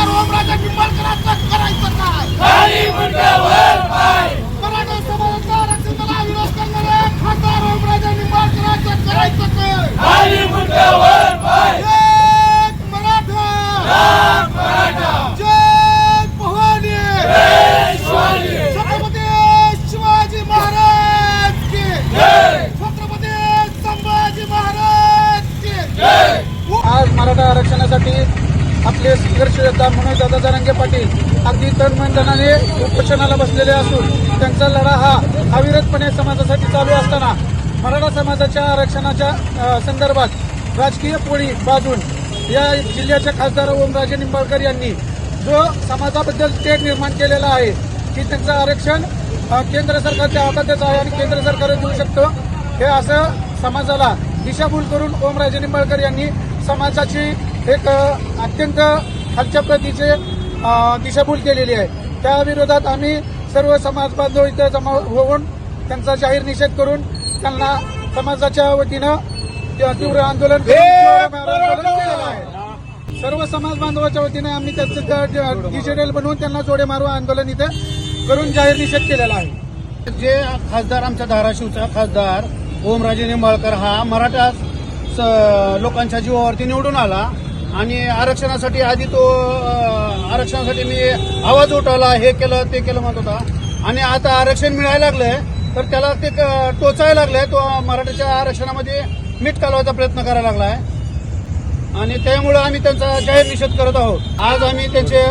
खासदार ओमराजे निंबाळकरांचं करायचं काय? मराठा समाजाच्या आरक्षणाला विरोध करणारे खासदार ओमराजे निंबाळकरांचं करायचं काय? एक मराठा. जय भवानी छत्रपती शिवाजी महाराज की. जय. छत्रपती संभाजी महाराज की. जय. आज मराठा आरक्षणासाठी आपले संघर्षदाता योद्धा मनोज दादा जरांगे पाटील अगदी तन धनाने उपोषणाला बसलेले असून त्यांचा लढा हा अविरतपणे समाजासाठी चालू असताना मराठा समाजाच्या आरक्षणाच्या संदर्भात राजकीय पोळी बाजून या जिल्ह्याच्या खासदार ओमराजे निंबाळकर यांनी जो समाजाबद्दल तेढ निर्माण केलेला आहे की त्यांचं आरक्षण केंद्र सरकारच्या हातातच आहे आणि केंद्र सरकारच देऊ शकतो हे असं समाजाला दिशाभूल करून ओमराजे निंबाळकर यांनी समाजाची एक अत्यंत खालच्या प्रतीचे दिशाभूल केलेली आहे. त्या विरोधात आम्ही सर्व समाज बांधव इथं जमा होऊन त्यांचा जाहीर निषेध करून त्यांना समाजाच्या वतीनं तीव्र आंदोलन केलेलं आहे. सर्व समाज बांधवाच्या वतीने आम्ही त्याचं डिजिटल बनवून त्यांना जोडे मारू आंदोलन इथं करून जाहीर निषेध केलेला आहे. जे खासदार आमच्या धाराशिवचा खासदार ओमराजे निंबाळकर हा मराठा लोकांच्या जीवावरती निवडून आला. आणि आरक्षणासाठी आधी तो आरक्षणासाठी मी आवाज उठवला हे केलं ते केलं म्हणत होता. आणि आता आरक्षण मिळायला लागलंय तर त्याला ते क- टोचायला लागलंय. तो मराठीच्या आरक्षणामध्ये मीठ कालवायचा प्रयत्न करायला लागलाय. आणि त्यामुळे आम्ही त्यांचा जाहीर निषेध करत आहोत. आज आम्ही त्यांचे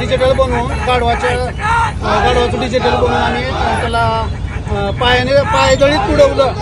डिजिटल बनवून गाढवाच्या गाढवाचं डिजिटल बनवून आम्ही त्याला पायाने पायदळीत तुडवलं